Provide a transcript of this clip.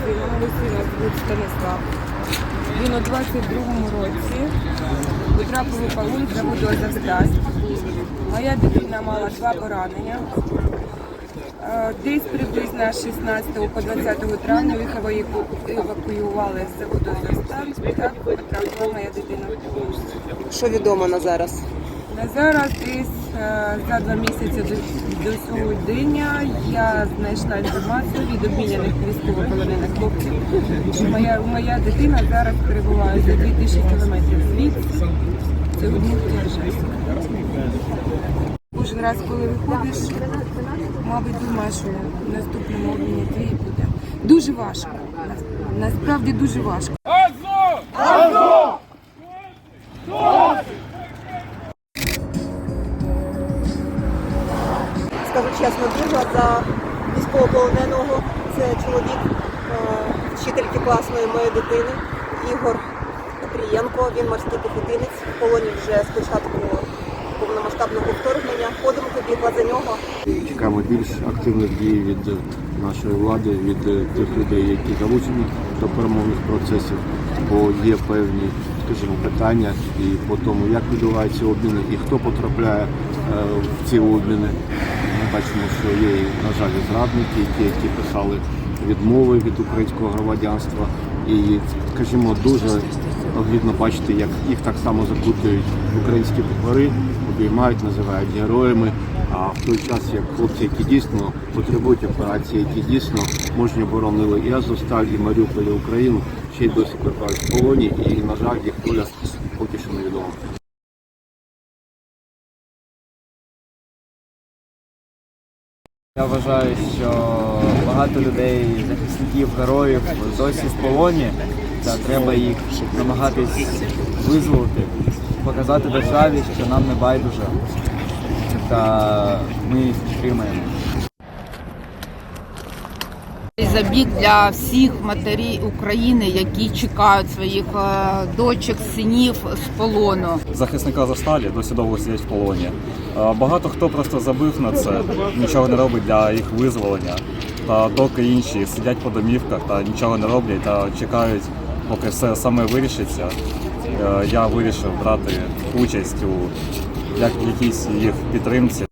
Мого сина звуть Станислав. Він у 22-му році потрапив у полон за воду Азовсталь. Моя дитина мала два поранення. Е, Десь приблизно з 16 по 20 травня їх евакуювали з заводу Азовсталь. Так потрапила моя дитина. Що відомо на зараз? На зараз десь е, за два місяці до, до сьогодення я знайшла інформацію від обміняних військовополонених хлопців, що моя, моя дитина зараз перебуває за 2000 кілометрів звідси. Це в Дніпрі. Кожен раз, коли виходиш, мабуть, думаєш, що в наступному обміні твій буде. Дуже важко. Насправді дуже важко. Скажу чесно, дуже за військовополоненого. Це чоловік е, вчительки класної моєї дитини Ігор Петрієнко. Він морський піхотинець в полоні вже з початку повномасштабного вторгнення. Ходимо побігла за нього. Чекаємо більш активних дій від нашої влади, від е, тих людей, які залучені до перемовних процесів, бо є певні, скажімо, питання і по тому, як відбуваються обміни і хто потрапляє в ці обміни. Ми бачимо, що є, на жаль, зрадники, ті, які писали відмови від українського громадянства. І, скажімо, дуже огидно бачити, як їх так само закутують українські прапори, обіймають, називають героями. А в той час, як хлопці, які дійсно потребують операції, які дійсно мужньо боронили і Азовсталь, і Маріуполь, і Україну, ще й досі перебувають в полоні, і, на жаль, їх доля поки що невідома. Я вважаю, що багато людей, захисників, героїв досі в полоні, та треба їх намагатись визволити, показати державі, що нам не байдуже, та ми їх підтримаємо. Забіг для всіх матерів України, які чекають своїх е, дочок, синів з полону. захисника Азовсталі досі довго сидять в полоні. Е, Багато хто просто забив на це, нічого не робить для їх визволення. Та доки інші сидять по домівках та нічого не роблять та чекають, поки все саме вирішиться. е, Я вирішив брати участь у як- якійсь їх підтримці.